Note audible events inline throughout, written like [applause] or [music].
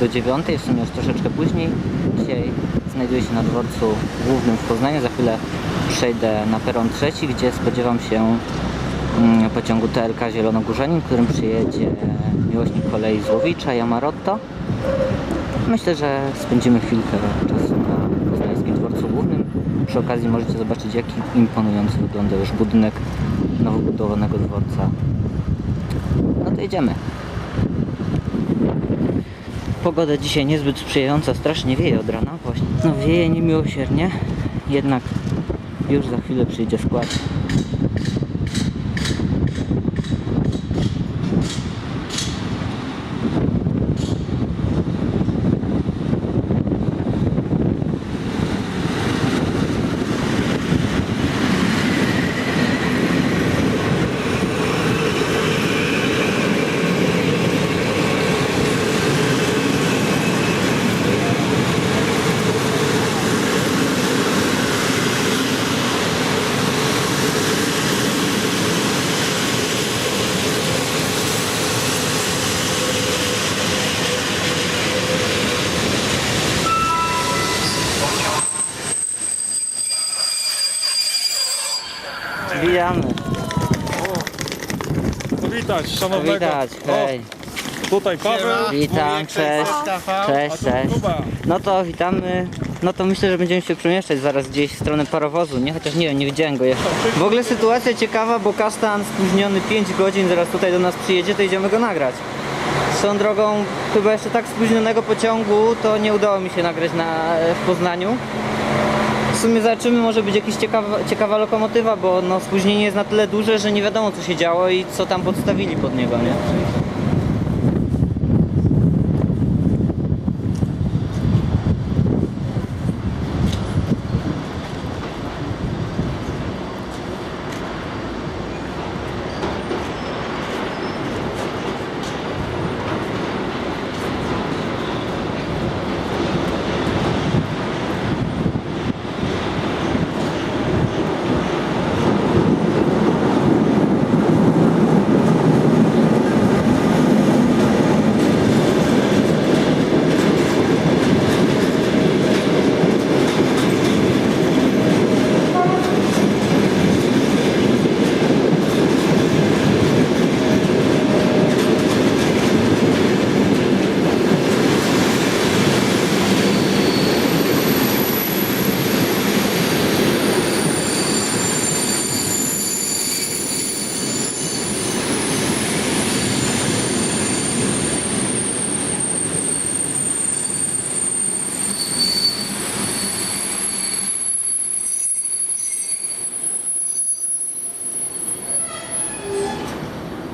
do 9, w sumie już troszeczkę później. Dzisiaj znajduję się na dworcu głównym w Poznaniu. Za chwilę przejdę na peron trzeci, gdzie spodziewam się mm, pociągu TLK Zielonogórzanin, którym przyjedzie miłośnik kolei z Łowicza, Jamarotto. Myślę, że spędzimy chwilkę czasu na poznańskim dworcu głównym. Przy okazji możecie zobaczyć, jaki imponujący wygląda już budynek nowo budowanego dworca. No to jedziemy. Pogoda dzisiaj niezbyt sprzyjająca, strasznie wieje od rana właśnie. No wieje niemiłosiernie, jednak już za chwilę przyjdzie skład. Witamy. No widać, szanownego. Widać, hej. O, tutaj Paweł. Witam, cześć. Cześć, cześć. Kuba. No to witamy. No to myślę, że będziemy się przemieszczać zaraz gdzieś w stronę parowozu, nie? Chociaż nie wiem, nie widziałem go jeszcze. W ogóle sytuacja ciekawa, bo kasztan spóźniony 5 godzin zaraz tutaj do nas przyjedzie, to idziemy go nagrać. Swoją drogą, chyba jeszcze tak spóźnionego pociągu to nie udało mi się nagrać na, w Poznaniu. Sumie zobaczymy, może być jakaś ciekawa, ciekawa lokomotywa, bo no, spóźnienie jest na tyle duże, że nie wiadomo co się działo i co tam podstawili pod niego, nie?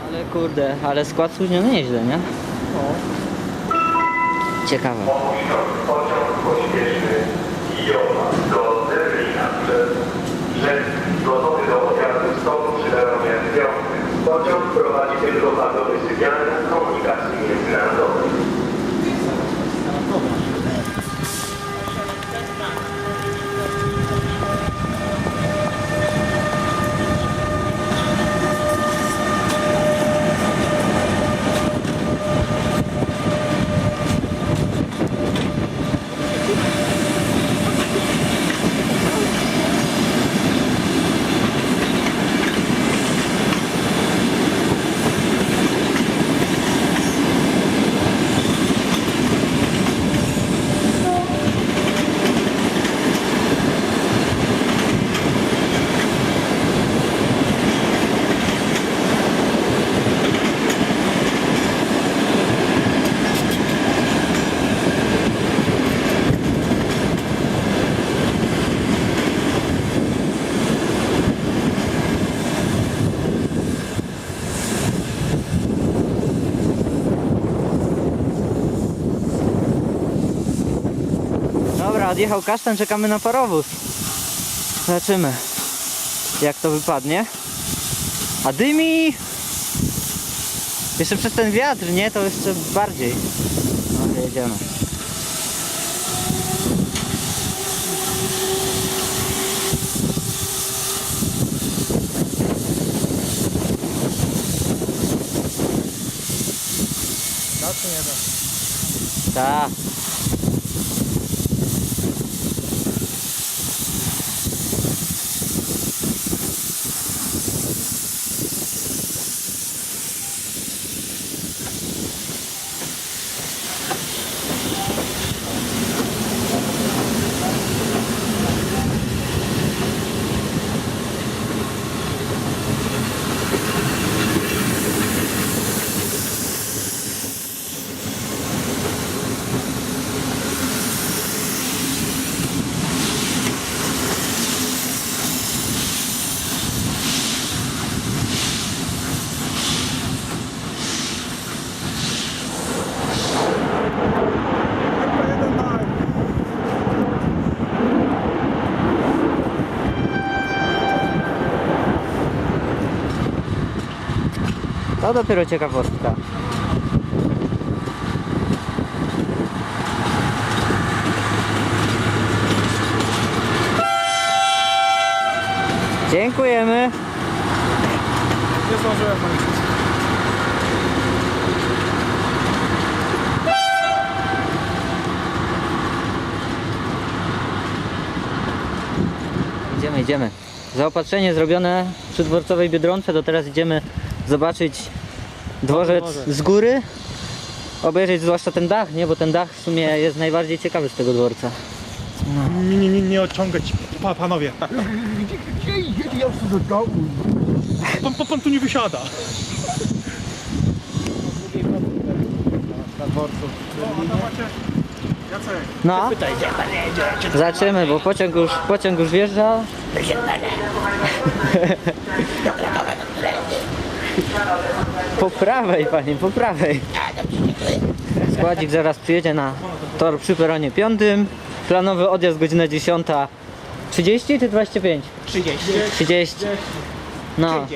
Ale kurde, ale skład spóźniony nieźle, nie? Ciekawe. Pociąg pośpieszny Kijova do Berlina przez Brzeg gotowy do odjazdu z toku przy peronie piątym. Pociąg prowadzi tylko Dobra, odjechał kasztan, czekamy na parowóz. Zobaczymy, jak to wypadnie. A dymi! Jeszcze przez ten wiatr, nie? To jeszcze bardziej. No jedziemy. Da czy nie da? Ta. To dopiero ciekawostka. Dziękujemy. Nie zdążyłem policzyć. Idziemy, idziemy. Zaopatrzenie zrobione przy dworcowej Biedronce, to teraz idziemy zobaczyć dworzec z góry. Obejrzeć zwłaszcza ten dach, nie? Bo ten dach w sumie jest najbardziej ciekawy z tego dworca. Nie, nie, nie, nie odciągać, pa, panowie. Gdzie idzie? Ja chcę do domu. Pan, pan, pan tu nie wysiada. Na dworcu. Jacek. No, zaczniemy, bo pociąg już, pociąg już wjeżdża. [laughs] Po prawej, panie, po prawej. Składzik zaraz przyjedzie na tor przy peronie 5. Planowy odjazd godzina 10.30 czy 25? 30. 30. No.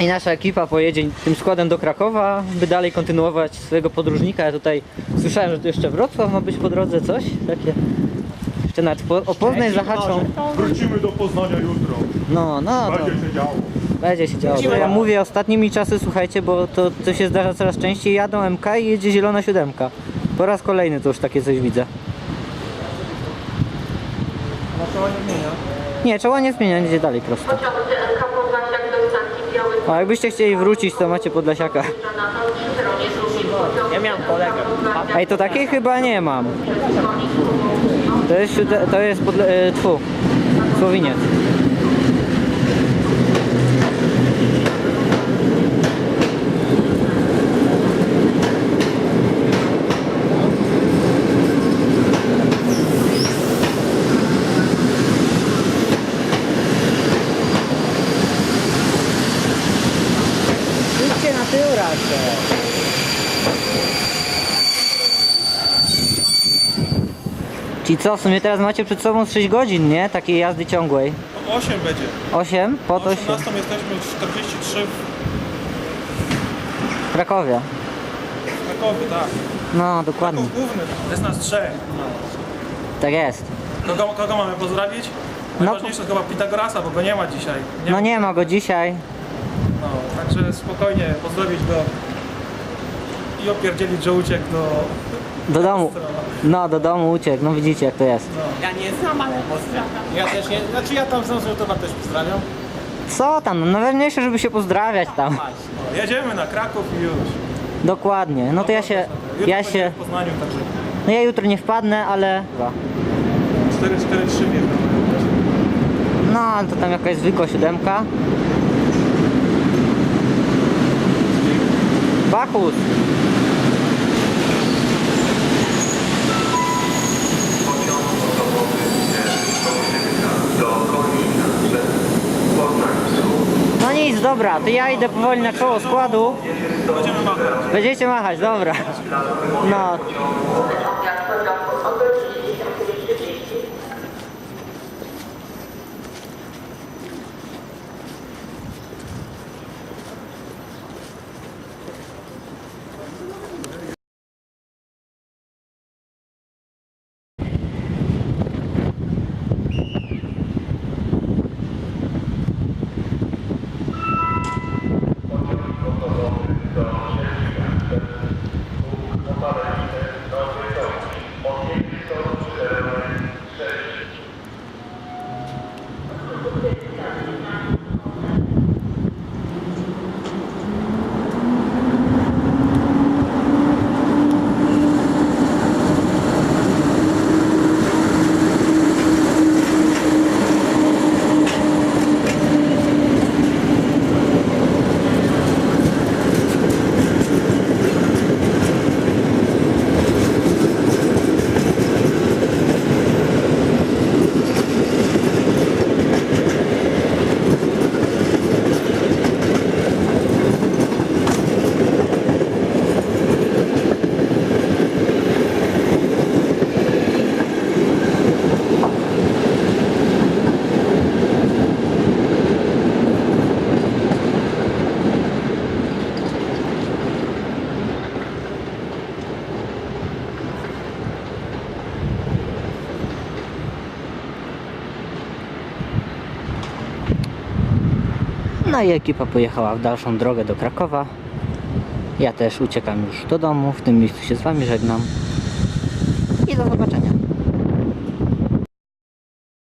I nasza ekipa pojedzie tym składem do Krakowa, by dalej kontynuować swojego podróżnika. Ja tutaj słyszałem, że tu jeszcze Wrocław ma być po drodze, coś takie. Jeszcze nawet po, o Poznań zahaczą. Wrócimy do Poznania jutro. No, no, to Będzie się działo. Będzie się działo. Ja mówię ostatnimi czasy, słuchajcie, bo to, to się zdarza coraz częściej. Jadą MK i jedzie zielona siódemka. Po raz kolejny to już takie coś widzę. Nie, czoła nie zmienia, idzie dalej prosto. Pociąg DLK Podlasiak do stacji Biały A jakbyście chcieli wrócić, to macie Podlasiaka. na. Ja miałem kolegę. Ej, to takiej chyba nie mam. To jest, to jest podle- e, tfu, Słowiniec. Czyli co, w sumie teraz macie przed sobą z 6 godzin, nie? Takiej jazdy ciągłej. 8 będzie. 8? Po to 18 się jesteśmy 43 w Krakowie. w Krakowie, tak. No, dokładnie. Kraków główny. Jest nas trzech. Tak jest. Kogo, kogo mamy pozdrowić? No. Najważniejsze chyba Pitagorasa, bo go nie ma dzisiaj. Nie No ma. nie ma go dzisiaj. No, także spokojnie pozdrowić go i opierdzielić, że uciekł do... Do domu. No, do domu uciekł. No widzicie jak to jest. Ja nie znam, ale pozdrawiam. Ja też nie, znaczy ja tam znam, że to też pozdrawiam. Co tam? No najważniejsze, żeby się pozdrawiać tam. No, jedziemy na Kraków i już. Dokładnie. No to ja się... Jutro Ja będzie się... w Poznaniu, także No ja jutro nie wpadnę, ale... 4-4-3 wjechałem. No, ale to tam jakaś zwykła siódemka. Bachus! Pociąg osobowy do Konina przez Poznań Wschód. No nic, dobra, to ja idę powoli na czoło składu. Machać. Będziecie machać, dobra. No, No i ekipa pojechała w dalszą drogę do Krakowa. Ja też uciekam już do domu. W tym miejscu się z Wami żegnam.